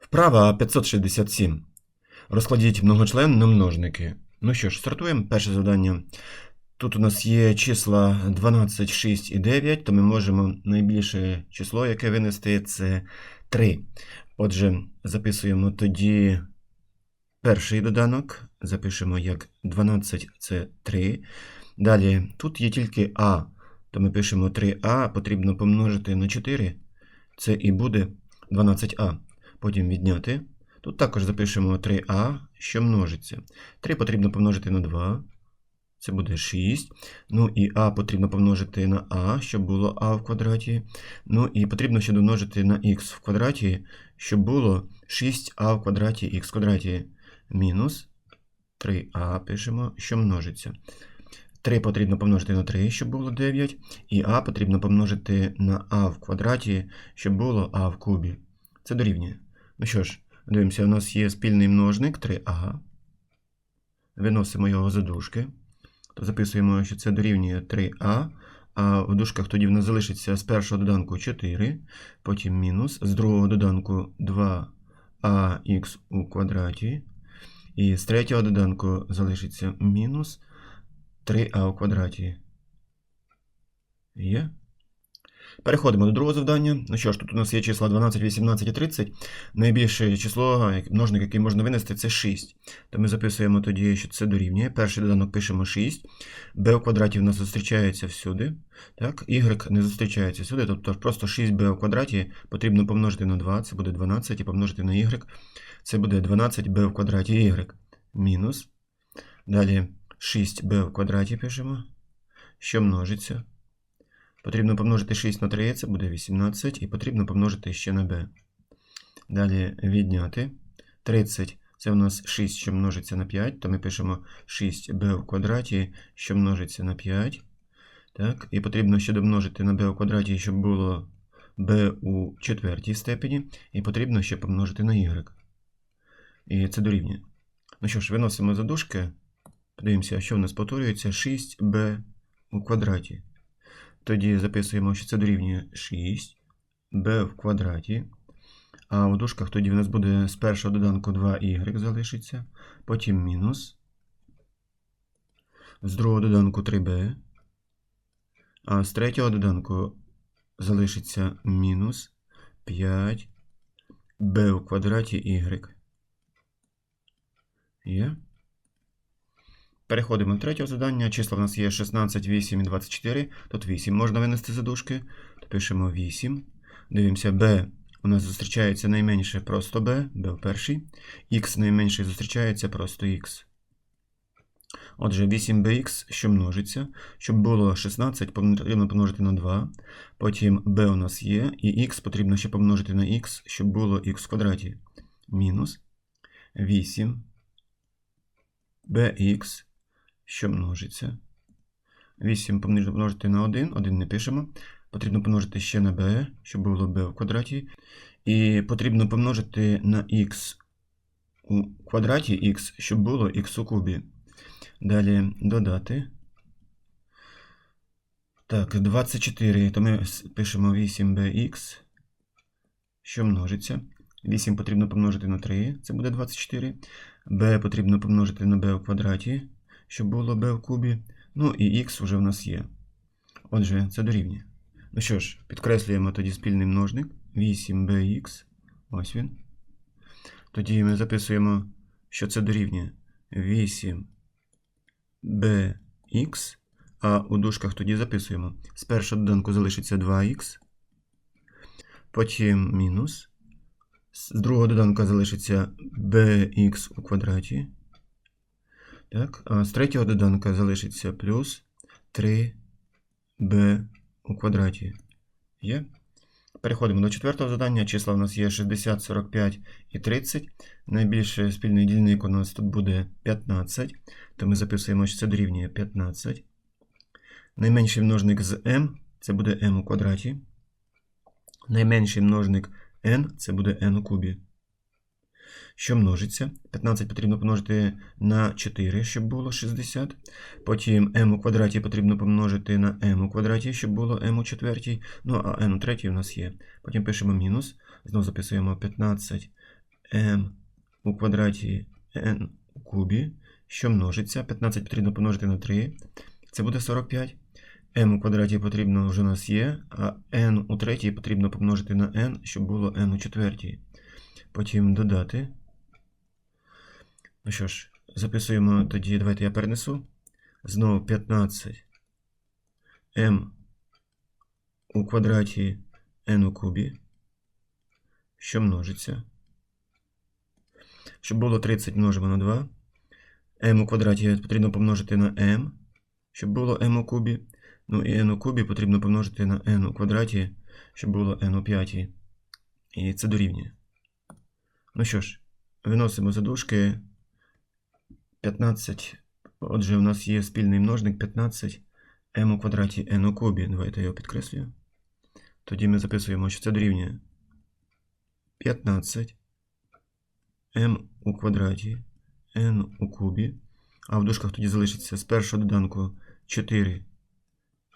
Вправа 567. Розкладіть многочлен на множники. Ну що ж, стартуємо. Перше завдання. Тут у нас є числа 12, 6 і 9, то ми можемо найбільше число, яке винести, це 3. Отже, записуємо тоді перший доданок. Запишемо як 12 це 3. Далі тут є тільки А, то ми пишемо 3А, потрібно помножити на 4. Це і буде 12А. Потім відняти. Тут також запишемо 3а, що множиться. 3 потрібно помножити на 2. Це буде 6. Ну і а потрібно помножити на а, щоб було а в квадраті. Ну і потрібно ще домножити на х в квадраті, щоб було 6а в квадраті х в квадраті мінус 3а пишемо, що множиться. 3 потрібно помножити на 3, щоб було 9. І а потрібно помножити на а в квадраті, щоб було а в кубі. Це дорівнює. Ну що ж, дивимося, у нас є спільний множник 3а. Виносимо його за дужки. То записуємо, що це дорівнює 3а. А в дужках тоді в нас залишиться з першого доданку 4, потім мінус, з другого доданку 2ах у квадраті. І з третього доданку залишиться мінус 3а у квадраті. Є? Переходимо до другого завдання. Ну що ж, тут у нас є числа 12, 18 і 30. Найбільше число, множник, який можна винести, це 6. То ми записуємо тоді, що це дорівнює. Перший доданок пишемо 6. b у квадраті в нас зустрічається всюди. Так? y не зустрічається всюди. Тобто просто 6b у квадраті потрібно помножити на 2, це буде 12, і помножити на y. Це буде 12b в квадраті y. Мінус. Далі 6b в квадраті пишемо. Що множиться? Потрібно помножити 6 на 3, це буде 18, і потрібно помножити ще на b. Далі відняти. 30 це у нас 6, що множиться на 5, то ми пишемо 6b в квадраті, що множиться на 5. Так, і потрібно ще домножити на b у квадраті, щоб було b у четвертій степені, і потрібно ще помножити на y. І це дорівнює. Ну що ж, виносимо за дужки. Подивимося, що в нас повторюється 6b у квадраті. Тоді записуємо, що це дорівнює 6 b в квадраті. А в дужках тоді в нас буде з першого доданку 2y залишиться, потім мінус. З другого доданку 3b. А з третього доданку залишиться мінус 5 b в квадраті y. Є? Переходимо до третього завдання. Числа в нас є 16, 8 і 24. Тут 8 можна винести за дужки. Пишемо 8. Дивимося, b у нас зустрічається найменше просто b, b в першій. x найменший зустрічається просто x. Отже, 8bx, що множиться. Щоб було 16, потрібно помножити на 2. Потім b у нас є, і x потрібно ще помножити на x, щоб було x в квадраті. Мінус 8 bx що множиться. 8 помножити на 1, 1 не пишемо. Потрібно помножити ще на b, щоб було b в квадраті. І потрібно помножити на x у квадраті x, щоб було x у кубі. Далі додати. Так, 24, то ми пишемо 8bx, що множиться. 8 потрібно помножити на 3, це буде 24. b потрібно помножити на b в квадраті, щоб було b в кубі. Ну і x вже в нас є. Отже, це дорівнює. Ну що ж, підкреслюємо тоді спільний множник 8bx. Ось він. Тоді ми записуємо, що це дорівнює 8bx. А у дужках тоді записуємо. З першого доданку залишиться 2х. Потім мінус. З другого доданка залишиться bx у квадраті. Так, з третього доданка залишиться плюс 3b у квадраті. Є? Переходимо до четвертого завдання. Числа у нас є 60, 45 і 30. Найбільший спільний дільник у нас тут буде 15. То ми записуємо, що це дорівнює 15. Найменший множник з m це буде m у квадраті. Найменший множник n це буде n у кубі. Що множиться? 15 потрібно помножити на 4, щоб було 60. Потім m у квадраті потрібно помножити на m у квадраті, щоб було m у четвертій. Ну, а n у третій у нас є. Потім пишемо мінус. Знову записуємо 15 m у квадраті n у кубі, що множиться. 15 потрібно помножити на 3. Це буде 45. m у квадраті потрібно вже у нас є, а n у третій потрібно помножити на n, щоб було n у четвертій. Потім додати. Ну що ж, записуємо тоді, давайте я перенесу. Знову 15 m у квадраті n у кубі, що множиться. Щоб було 30 множимо на 2. m у квадраті потрібно помножити на m, щоб було m у кубі. Ну і n у кубі потрібно помножити на n у квадраті, щоб було n у п'ятій. І це дорівнює. Ну що ж, виносимо задушки 15. Отже, у нас є спільний множник 15 m у квадраті n у кубі. Давайте я його підкреслюю. Тоді ми записуємо, що це дорівнює 15 m у квадраті n у кубі. А в дужках тоді залишиться з першого доданку 4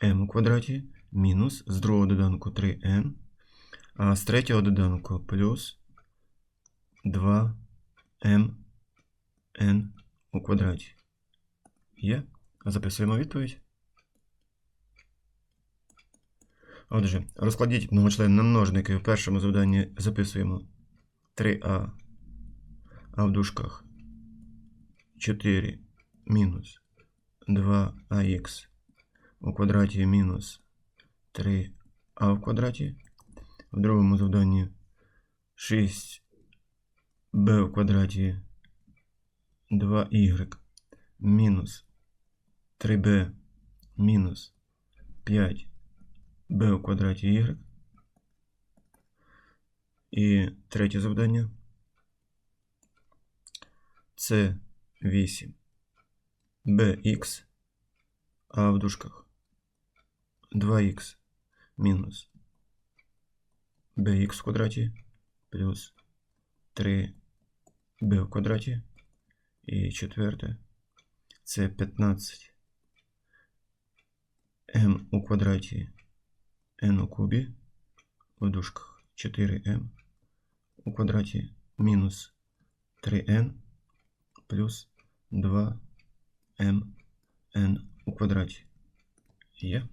m у квадраті мінус з другого доданку 3n, а з третього доданку плюс 2 m n у квадраті. Є? Записуємо відповідь. Отже, розкладіть многочлен на множники. В першому завданні записуємо 3а, а в дужках 4 мінус 2ах у квадраті мінус 3а в квадраті. В другому завданні 6b в квадраті 2y мінус 3b мінус 5b в квадраті y. І третє завдання це 8 bx, а в дужках 2х мінус bx в квадраті плюс 3b в квадраті. І четверте це 15 m у квадраті n у кубі в дужках 4m у квадраті мінус 3n плюс 2m n у квадраті. Є.